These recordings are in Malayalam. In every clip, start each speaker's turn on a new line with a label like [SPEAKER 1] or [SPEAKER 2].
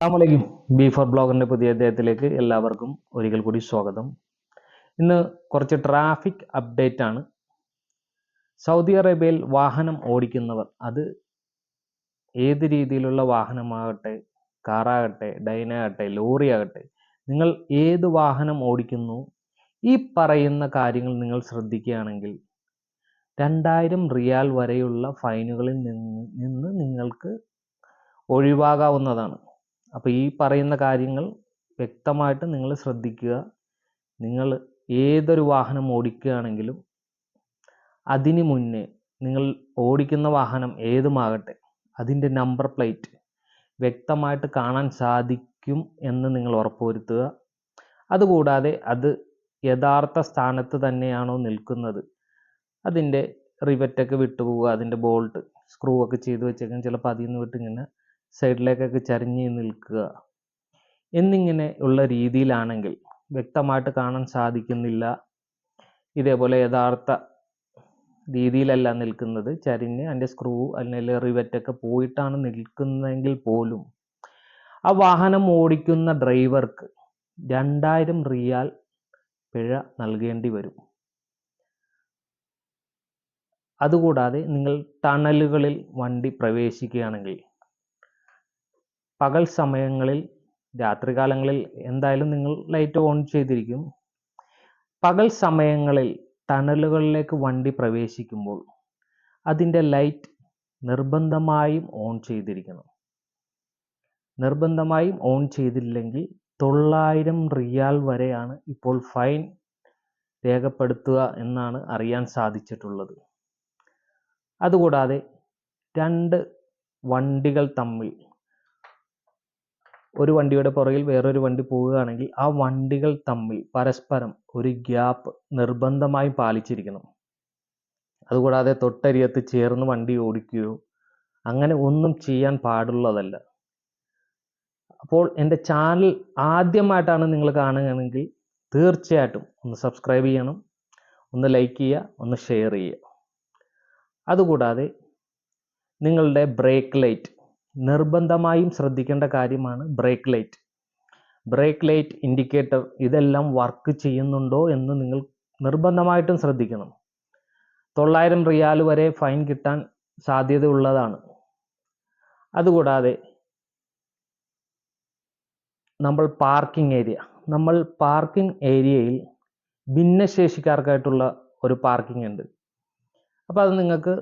[SPEAKER 1] അസ്സാമലൈക്കും ബി ഫോർ ബ്ലോഗറിന്റെ പുതിയ അദ്ദേഹത്തിലേക്ക് എല്ലാവർക്കും ഒരിക്കൽ കൂടി സ്വാഗതം. ഇന്ന് കുറച്ച് ട്രാഫിക് അപ്ഡേറ്റ് ആണ്. സൗദി അറേബ്യയിൽ വാഹനം ഓടിക്കുന്നവർ അത് ഏത് രീതിയിലുള്ള വാഹനമാകട്ടെ കാറാകട്ടെ ഡൈനാകട്ടെ ലോറി ആകട്ടെ നിങ്ങൾ ഏത് വാഹനം ഓടിക്കുന്നു ഈ പറയുന്ന കാര്യങ്ങൾ നിങ്ങൾ ശ്രദ്ധിക്കുകയാണെങ്കിൽ രണ്ടായിരം റിയാൽ വരെയുള്ള ഫൈനുകളിൽ നിന്ന് നിന്ന് നിങ്ങൾക്ക് ഒഴിവാകാവുന്നതാണ്. അപ്പോൾ ഈ പറയുന്ന കാര്യങ്ങൾ വ്യക്തമായിട്ട് നിങ്ങൾ ശ്രദ്ധിക്കുക. നിങ്ങൾ ഏതൊരു വാഹനം ഓടിക്കുകയാണെങ്കിലും അതിന് മുന്നേ നിങ്ങൾ ഓടിക്കുന്ന വാഹനം ഏതുമാകട്ടെ അതിന്റെ നമ്പർ പ്ലേറ്റ് വ്യക്തമായിട്ട് കാണാൻ സാധിക്കും എന്ന് നിങ്ങൾ ഉറപ്പുവരുത്തുക. അതുകൂടാതെ അത് യഥാർത്ഥ സ്ഥാനത്ത് തന്നെയാണോ നിൽക്കുന്നത് അതിന്റെ റിവറ്റൊക്കെ വിട്ടുപോവുക അതിന്റെ ബോൾട്ട് സ്ക്രൂ ഒക്കെ ചെയ്ത് വെച്ചേക്കാൻ ചിലപ്പോൾ അതിൽ നിന്ന് വിട്ട് ഇങ്ങനെ സൈഡിലേക്കൊക്കെ ചരിഞ്ഞ് നിൽക്കുക. എന്നിങ്ങനെ ഉള്ള രീതിയിലാണെങ്കിൽ വ്യക്തമായിട്ട് കാണാൻ സാധിക്കുന്നില്ല. ഇതേപോലെ യഥാർത്ഥ രീതിയിലല്ല നിൽക്കുന്നത്. ചരിഞ്ഞ് അതിന്റെ സ്ക്രൂ അല്ലെങ്കിൽ റിവറ്റൊക്കെ പോയിട്ടാണ് നിൽക്കുന്നതെങ്കിൽ പോലും ആ വാഹനം ഓടിക്കുന്ന ഡ്രൈവർക്ക് രണ്ടായിരം റിയാൽ പിഴ നൽകേണ്ടി വരും. അതുകൂടാതെ നിങ്ങൾ ടണലുകളിൽ വണ്ടി പ്രവേശിക്കുകയാണെങ്കിൽ പകൽ സമയങ്ങളിൽ രാത്രികാലങ്ങളിൽ എന്തായാലും നിങ്ങൾ ലൈറ്റ് ഓൺ ചെയ്തിരിക്കും. പകൽ സമയങ്ങളിൽ ടണലുകളിലേക്ക് വണ്ടി പ്രവേശിക്കുമ്പോൾ അതിന്റെ ലൈറ്റ് നിർബന്ധമായും ഓൺ ചെയ്തിരിക്കണം. നിർബന്ധമായും ഓൺ ചെയ്തില്ലെങ്കിൽ തൊള്ളായിരം റിയാൽ വരെയാണ് ഇപ്പോൾ ഫൈൻ രേഖപ്പെടുത്തുക എന്നാണ് അറിയാൻ സാധിച്ചിട്ടുള്ളത്. അതുകൂടാതെ രണ്ട് വണ്ടികൾ തമ്മിൽ ഒരു വണ്ടിയുടെ പുറകിൽ വേറൊരു വണ്ടി പോവുകയാണെങ്കിൽ ആ വണ്ടികൾ തമ്മിൽ പരസ്പരം ഒരു ഗ്യാപ്പ് നിർബന്ധമായും പാലിച്ചിരിക്കണം. അതുകൂടാതെ തൊട്ടരിയത്ത് ചേർന്ന് വണ്ടി ഓടിക്കുകയോ അങ്ങനെ ഒന്നും ചെയ്യാൻ പാടുള്ളതല്ല. അപ്പോൾ എന്റെ ചാനൽ ആദ്യമായിട്ടാണ് നിങ്ങൾ കാണുകയാണെങ്കിൽ തീർച്ചയായിട്ടും ഒന്ന് സബ്സ്ക്രൈബ് ചെയ്യണം ഒന്ന് ലൈക്ക് ചെയ്യുക ഒന്ന് ഷെയർ ചെയ്യുക. അതുകൂടാതെ നിങ്ങളുടെ ബ്രേക്ക് ലൈറ്റ് നിർബന്ധമായും ശ്രദ്ധിക്കേണ്ട കാര്യമാണ് brake light brake light indicator ഇതെല്ലാം വർക്ക് ചെയ്യുന്നുണ്ടോ എന്ന് നിങ്ങൾ നിർബന്ധമായിട്ടും ശ്രദ്ധിക്കണം. തൊള്ളായിരം റിയാൽ വരെ ഫൈൻ കിട്ടാൻ സാധ്യതയുള്ളതാണ്. അതുകൂടാതെ നമ്മൾ പാർക്കിംഗ് ഏരിയ നമ്മൾ പാർക്കിംഗ് ഏരിയയിൽ ഭിന്നശേഷിക്കാർക്കായിട്ടുള്ള ഒരു പാർക്കിംഗ് ഉണ്ട്. അപ്പോൾ അത് നിങ്ങൾക്ക്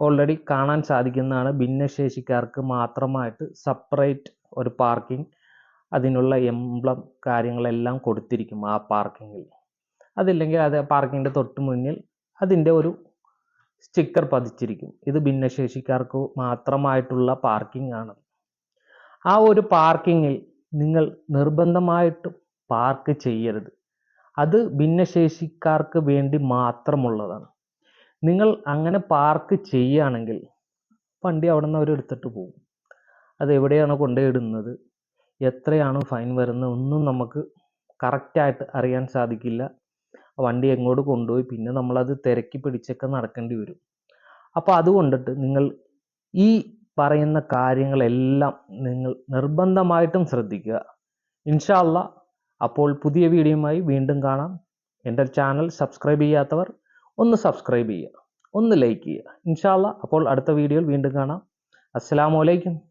[SPEAKER 1] ഓൾറെഡി കാണാൻ സാധിക്കുന്നതാണ് ഭിന്നശേഷിക്കാർക്ക് മാത്രമായിട്ട് സെപ്പറേറ്റ് ഒരു പാർക്കിംഗ് അതിനുള്ള എംബ്ലം കാര്യങ്ങളെല്ലാം കൊടുത്തിരിക്കും ആ പാർക്കിങ്ങിൽ അതില്ലെങ്കിൽ അത് പാർക്കിങ്ങിന്റെ തൊട്ട് മുന്നിൽ അതിന്റെ ഒരു സ്റ്റിക്കർ പതിച്ചിരിക്കും. ഇത് ഭിന്നശേഷിക്കാർക്ക് മാത്രമായിട്ടുള്ള പാർക്കിംഗ് ആണ്. ആ ഒരു പാർക്കിങ്ങിൽ നിങ്ങൾ നിർബന്ധമായിട്ടും പാർക്ക് ചെയ്യരുത്. അത് ഭിന്നശേഷിക്കാർക്ക് വേണ്ടി മാത്രമുള്ളതാണ്. നിങ്ങൾ അങ്ങനെ പാർക്ക് ചെയ്യുകയാണെങ്കിൽ വണ്ടി അവിടെ നിന്ന് അവർ എടുത്തിട്ട് പോകും. അത് എവിടെയാണ് കൊണ്ടുപോയിടുന്നത് എത്രയാണ് ഫൈൻ വരുന്നത് ഒന്നും നമുക്ക് കറക്റ്റായിട്ട് അറിയാൻ സാധിക്കില്ല. വണ്ടി എങ്ങോട്ട് കൊണ്ടുപോയി പിന്നെ നമ്മളത് തിരക്കി പിടിച്ചൊക്കെ നടക്കേണ്ടി വരും. അപ്പോൾ അതുകൊണ്ടിട്ട് നിങ്ങൾ ഈ പറയുന്ന കാര്യങ്ങളെല്ലാം നിങ്ങൾ നിർബന്ധമായിട്ടും ശ്രദ്ധിക്കുക. ഇൻഷാല്ല അപ്പോൾ പുതിയ വീഡിയോയുമായി വീണ്ടും കാണാം. എന്റെ ചാനൽ സബ്സ്ക്രൈബ് ചെയ്യാത്തവർ ഒന്ന് സബ്സ്ക്രൈബ് ചെയ്യുക ഒന്ന് ലൈക്ക് ചെയ്യുക. ഇൻഷാല്ല അപ്പോൾ അടുത്ത വീഡിയോയിൽ വീണ്ടും കാണാം. അസ്സലാമലൈക്കും